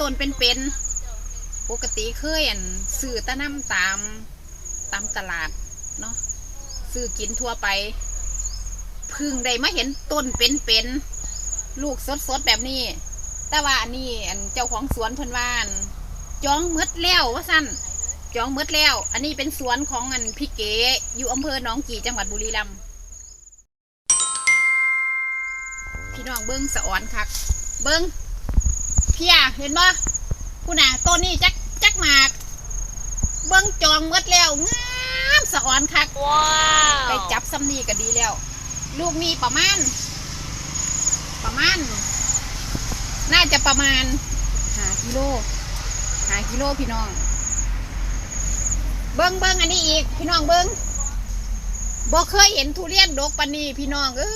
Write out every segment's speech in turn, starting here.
ต้นเป็นเป็นปกติเคยอันซื้อตะน้ำตามตามตลาดเนาะซื้อกินทั่วไปพึ่งได้มาเห็นต้นเป็นเป็นลูกสดสดแบบนี้ แต่ว่าอันนี้อันเจ้าของสวนเพิ่นว่านจองมืดแล้วว่าสั้นจองมืดแล้ว อันนี้เป็นสวนของอันพี่เก๋อยู่อำเภอหนองกี่จังหวัดบุรีรัมย์พี่น้องเบิ้งสะอ่อนคัก เบิ้ง เพียเห็นบ่ผู้น่ะต้นนี้จักจักหมาก เบิ้งจองหมืดแล้วงามสะอ่อนคักว้าไปจับซ้ำนี่ก็ดีแล้ว ลูกมีประมาณ ประมาณ น่าจะประมาณหากิโลหากิโลพี่น้อง เบิ้งเบิ้งอันนี้อีก พี่น้องเบิ้งบ่เคยเห็นทุเรียนดกปานนี้พี่น้องเอ้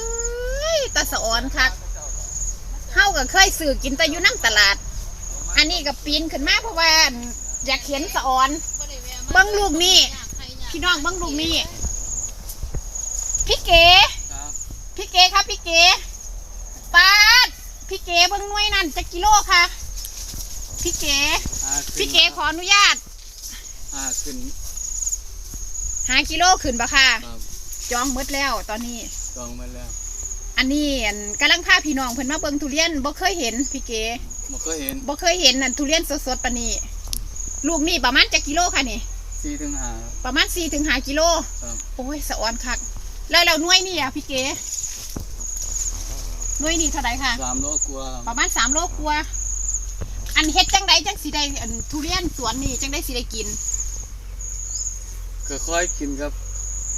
ยตาสะออนคัก เฮาก็เคยซื้อกินแต่อยู่น้ำตลาด อันนี้ก็ปีนขึ้นมาเพราะว่าอยากเห็นสะออนเบิ้งลูกนี่พี่น้องเบิ้งลูกนี่พี่เก๋ครับพี่เก๋ครับพี่เก๋ปาดพี่เก๋เบิ้งหน่วยนั่นจะกิโลค่ะ พี่เก๋หาขึ้นพี่เก๋ขออนุญาตหาขึ้นหากิโลขึ้นปะค่ะครับจองหมดแล้วตอนนี้ จองมาแล้ว อันนี้อันกำลังพาพี่น้องเพิ่นมาเบิ่งทุเรียนบ่เคยเห็นพี่เก๋บ่เคยเห็นบ่เคยเห็นนั่นทุเรียนสดๆปานนี้ ลูกนี่ประมาณจะกิโลค่ะนี่สี่ถึงหาประมาณ4ถึง5กิโลครับโอ้ยสะออนคัก แล้วแล้วหน่วยนี่อะพี่เก๋หน่วยนี่เท่าไหร่ค่ะสามโลกลัวาประมาณสามโลกว่าอันเฮ็ดจังไดจังสิได้อันทุเรียนสวนนี่จังได้สิได้กินก็ค่อยกินครับ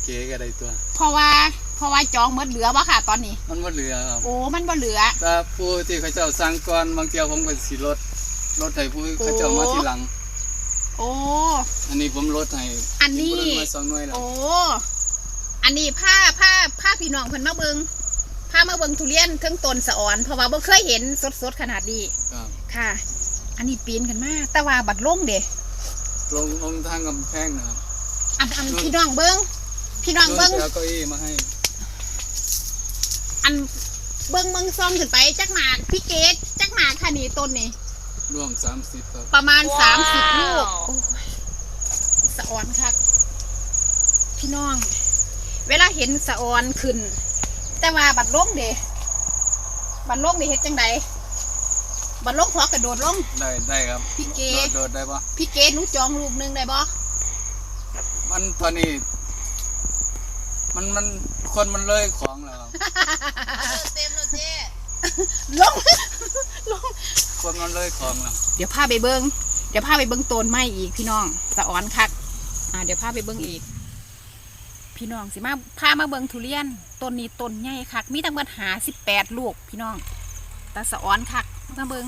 เก๋ก็ได้ตัว เพราะว่าเพ ราะว่าจองหมดเหลือบ่ค่ะ ตอนนี้ มันบ่เหลือครับโอ้มันบ่เหลือถ้าผู้ที่เขาเจ้าสั่งก่อนบางเที่ยวผมก็สิลดลดให้ผู้เขาเจ้ามาทีหลัง โอ้อันนี้ผมลดให้อันนี้ผมลดมาสองหน่วยแล้วโอ้อันนี้ผ้าผ้าผ้าพี่น้องเพิ่นมาเบิงผ้ามาเบิงทุเรียนเครื่องต้นสะอ่อน เพราะว่าบ่เคยเห็นสดๆขนาดนี้ครับค่ะ อันนี้ปีนกันมาแต่ว่าบัดลงเด้ลงลงทางกำแพงนะครับอันอันพี่น้องเบิงพี่น้องเบิงลงเก้าอี้มาให้ อันเบิงเบิงซองขึ้นไปจักหมากพี่เกดจักหมากค่ะนี่ต้นนี่รวม30ครับประมาณสามสิบลูกโอ้ยสะออนคักพี่น้อง เวลาเห็นสะออนขึ้น แต่ว่าบัดลงเดบัดลงนี่เฮ็ดจังไดบัดลงพอกระโดดลง ได้ได้ครับพี่เกโดดโดดได้ปะพี่เกดหนูจองลูกหนึงได้บ่มันตอนนี้ มันมัน คนมันเลยของแล้วครับเต็มแล้วเจ๊ลงลงคนมันเลยของแล้วเดี๋ยวพาไปเบิงเดี๋ยวพาไปเบิงต้นไม้อีกพี่น้องสะออนคักอ่าเดี๋ยวพาไปเบิงอีก พี่น้องสิมาพามาเบิงทุเรียนต้นนี้ต้นใหญ่คัก มีทั้งหมดหาสิบแปดลูกพี่น้องตาสะออนคักมาเบิง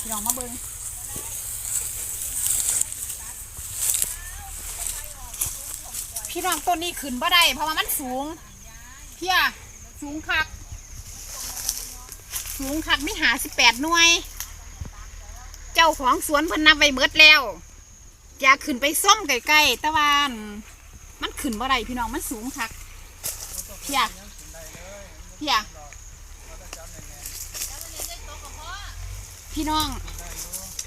พี่น้องมาเบิง พี่น้องต้นนี้ขึ้นบ่ได้เพราะว่ามันสูงเพียสูงคัก สูงคักมีหาสิบแปดหน่วย เจ้าของสวนเพิ่นนับไว้เบิดแล้ว อยากขึ้นไปส้มใกล้ๆต่ว่าอั่นมันขึ้นบ่ได้พี่น้องมันสูงคักเพียเพียพี่น้อง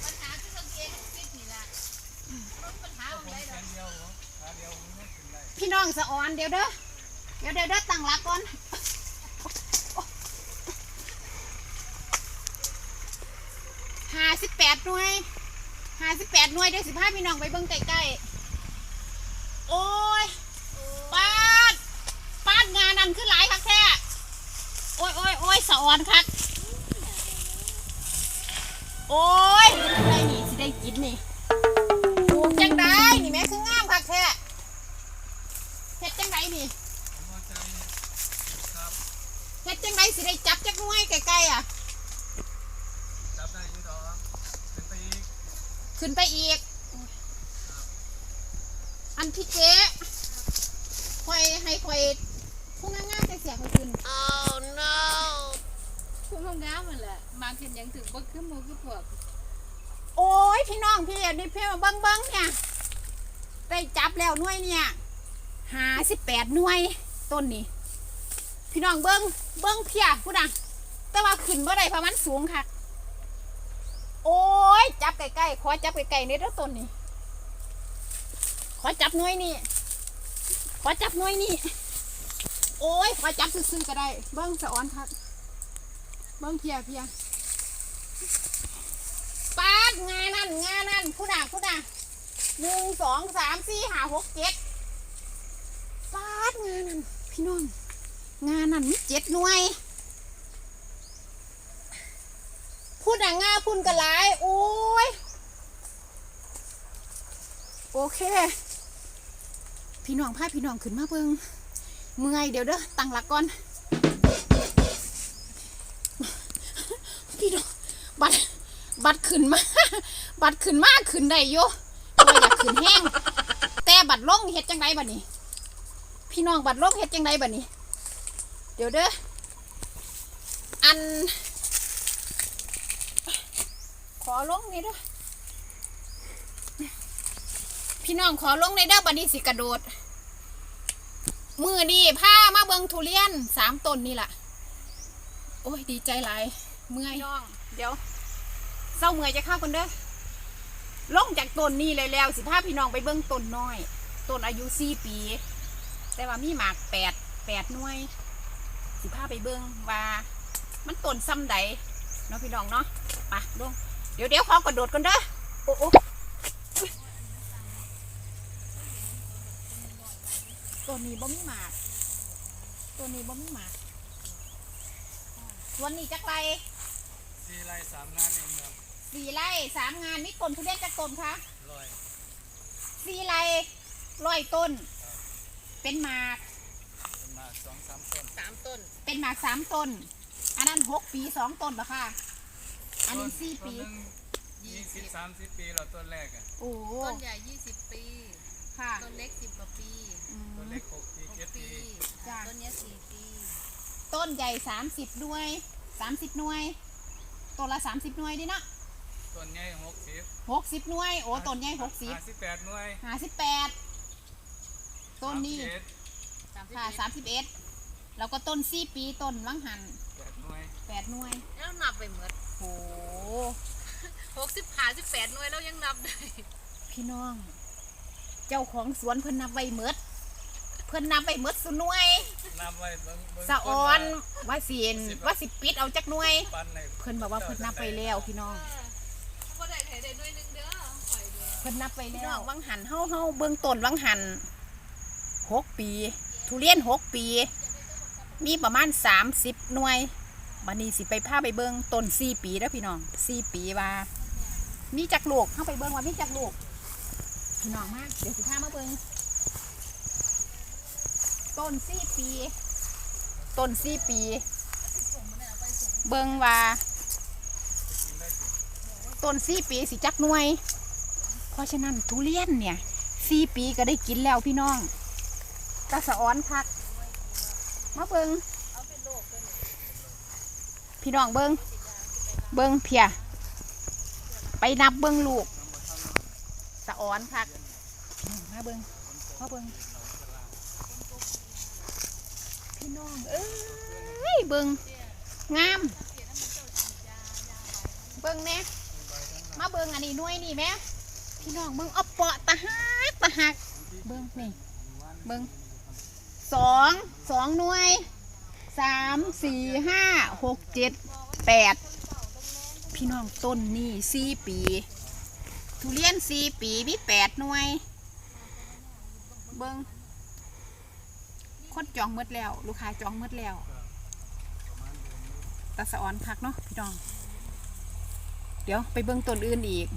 ปัญหาคือกางเกงมันฟิตนี่แหละมันปัญหาของไรดอก พี่น้องสะออนเดี๋ยวเด้อเดี๋ยวเดี๋ยวเด้อตั้งหลักก่อนห้าสิบแปดหน่วยห้าสิบแปดหน่วยเดี๋ยวสิพาพี่น้องไปเบิ่งใกล้ๆโอ้ยปาดปาดงานนั่นคือหลายคักแท้โอ้ยโอ้ยโอ้ยสะออนคักโอ้ยได้นี่สิได้กินนี่ปลูกจังได้นี่แม่คืองามคักแท้ เฮ็ดจังไดนี่เฮ็ดจังไดสิได้จับจักหน่วยใกล้ๆอะ จับได้อยี่ดอกเป็นไปอีกขึ้นไปอีก อันพี่เจ๊คอยให้คอยผู้งามๆจะเสียคนขึ้นโอ้ no พวกงามมันแหละมาเห็นยังถึงบ่คือหมูคือพวกโอ้ยพี่น้องพี่อันนี้พี่มาเบิ้งเบิ้งเนี่ยได้จับแล้วหน่วยเนี่ย หาสิบแปดหน่วย ต้นนี้ พี่น้องเบิ้งเบิ้งเพียผู้ดังแต่ว่าขึ้นบ่อได้เพราะมันสูงค่ะ โอ้ย จับใกล้ๆขอจับใกล้ๆในเด้อต้นนี่ขอจับหน่วยนี่ ขอจับหน่วยนี่ โอ้ย ขอจับซื่อๆก็ได้ เบิ้งสะออนครับเบิ้งเพียเพียปาดงานนั่นงานนั่นผู้ด่าผู้ด่าหนึ่งสองสามสี่ห้าหกเจ็ด ดงานนั่นพี่น้อง งานนั่นมีเจ็ดหน่วย พูดหนังงาพุ่นกันหลายโอ้ย โอเค พี่น้องพาพี่น้องขึ้นมาเบิงเมื่อยเดี๋ยวเด้อตั้งหลักก่อน พี่น้องบัดบัดขึ้นมา บัดขึ้นมาขึ้นได้โยว่าอยากขึ้นแห้งแต่บัดลงเฮ็ดจังไดบัดนี้ พี่น้องบัดลงเฮ็ดจังไดบัดนี้ เดี๋ยวเด้อ อัน ขอลงนี่เด้อ พี่น้องขอลงในเด้อบัดนี้สิกระโดด มือดีผ้ามาเบิงทุเรียนสามต้นนี่ล่ะ โอ้ยดีใจหลาย เมื่อยน้อง เดี๋ยวเศร้าเมื่อยจะเข้ากันเด้อลงจากต้นนี้เลยแล้วสิพาพี่น้องไปเบิ้งต้นน้อยต้นอายุสี่ปี แต่ว่ามีหมากแปดแปดหน่วย สิพาไปเบิ้งว่ามันต้นซ้ำใดเนาะพี่น้องเนาะไปลงเดี๋ยวเดี๋ยวขอกระโดดกันเด้อโอ้โอ้ตัวนี้บ่มีหมาก ตัวนี้บ่มีหมากส่วนนี้จักไรสี่ไร่สามงานเองครับสี่ไร่สามงานมีต้นทุเรียนจักต้นคะร้อยสี่ไร่ร้อยต้น เป็นหมากประมาณสองสามต้นสามต้น เป็นหมากสามต้น อันนั้นหกปีสองต้นเหรอคะอันนี้สี่ปี ต้นหนึ่งยี่สิบสามสิบปีเราต้นแรกอะโอ้โหต้นใหญ่ยี่สิบปี ค่ะต้นเล็กสิบกว่าปีอืมต้นเล็กหกปีหกเจ็ดปีปี จ้ะต้นเนี้ยสี่ปีต้นใหญ่สามสิบหน่วยสามสิบหน่วยต้นละสามสิบหน่วยดินะต้นใหญ่หกสิบหกสิบหน่วย โอ้ต้นใหญ่หกสิบห้าสิบแปดหน่วยห้าสิบแปด ต้นนี้สามสิบเอ็ดสามสิบค่ะเอ็ดสามสิบเอ็ดแล้วก็ต้นสี่ปีต้นวังหันแปดหน่วยแปดหน่วยแล้วนับไปหมดโอ้หกสิบห้าสิบแปดหน่วยแล้วยังนับได้ พี่น้อง เจ้าของสวนเพิ่นนับไว้เมดเพิ่นนับไว้เมดสุหน่วยนับไว้เบิ่งเบิ่งสะออนว่าสินว่าสิปิดเอาจักหน่วยปันในเพิ่นบอกว่าเพิ่นนับไปแล้วพี่น้องว่าได้ไถได้หน่วยหนึงเด้อปล่อยเด้อเพิ่นนับไปแล้ววังหันเฮาเฮาเบื้องต้นวังหัน หกปี ทุเรียนหกปี มีประมาณสามสิบหน่วยบันนี้สิไปพาไปเบิ้งต้นสี่ปีแล้วพี่น้องสี่ปีว่ามีจักลูกเข้าไปเบิ้งว่ามีจักลูกพี่น้องมากเดี๋ยวสิพามาเบิ้งต้นสี่ปี ต้นสี่ปี เบิ้งว่าต้นสี่ปีสิจักหน่วย เพราะฉะนั้นทุเรียนเนี่ยสี่ปีก็ได้กินแล้วพี่น้อง กระสะอ้อนพัก มาเบิงพี่น้องเบิงเบิงเพีย ไปนับเบิงลูก สะอ้อนพัก มาเบิงมาเบิงพี่น้อง เอ้ยเบิงงาม เบิงเนี่ยมาเบิงอันนี้น่วยนี่แม่พี่น้องเบิงเอาเปาะตะหักตะหักเบิงนี่เบิง สองสองหน่วยสามสี่ห้าหกเจ็ดแปดพี่น้องต้นนี่สี่ปี ทุเรียนสี่ปีมีแปดหน่วย เบิงคนจองหมดแล้ว ลูกค้าจองหมดแล้วตาสะออนพักเนาะพี่น้อง เดี๋ยวไปเบิ่งต้นอื่นอีก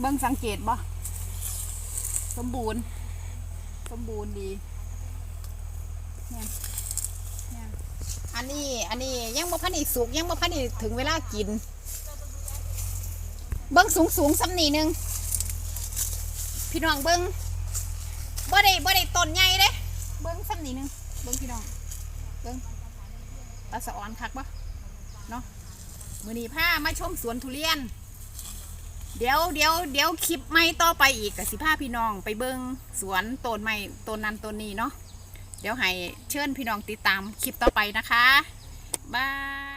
เบิ่งสังเกตบ่สมบูรณ์ สมบูรณ์ดีเนี่ยเนี่ยอันนี้อันนี้ยังบ่พันอีสุกยังบ่พันอีถึงเวลากิน เบิ่งสูงสูงสำนีหนึ่งพี่น้องเบิ่งบ่ได้บ่ได้ต้นใหญ่เด้เบิ่งสำนีหนึ่งเบิ่งพี่น้องเบิ่งตาสะออนคักบ่เนาะมือนีผ้ามาชมสวนทุเรียน เดี๋ยวเดี๋ยวเดี๋ยวคลิปไม่ต่อไปอีกกับสิพาพี่น้องไปเบิงสวนต้นไม้ต้นนั้นต้นนี้เนาะเดี๋ยวให้เชิญพี่น้องติดตามคลิปต่อไปนะคะบาย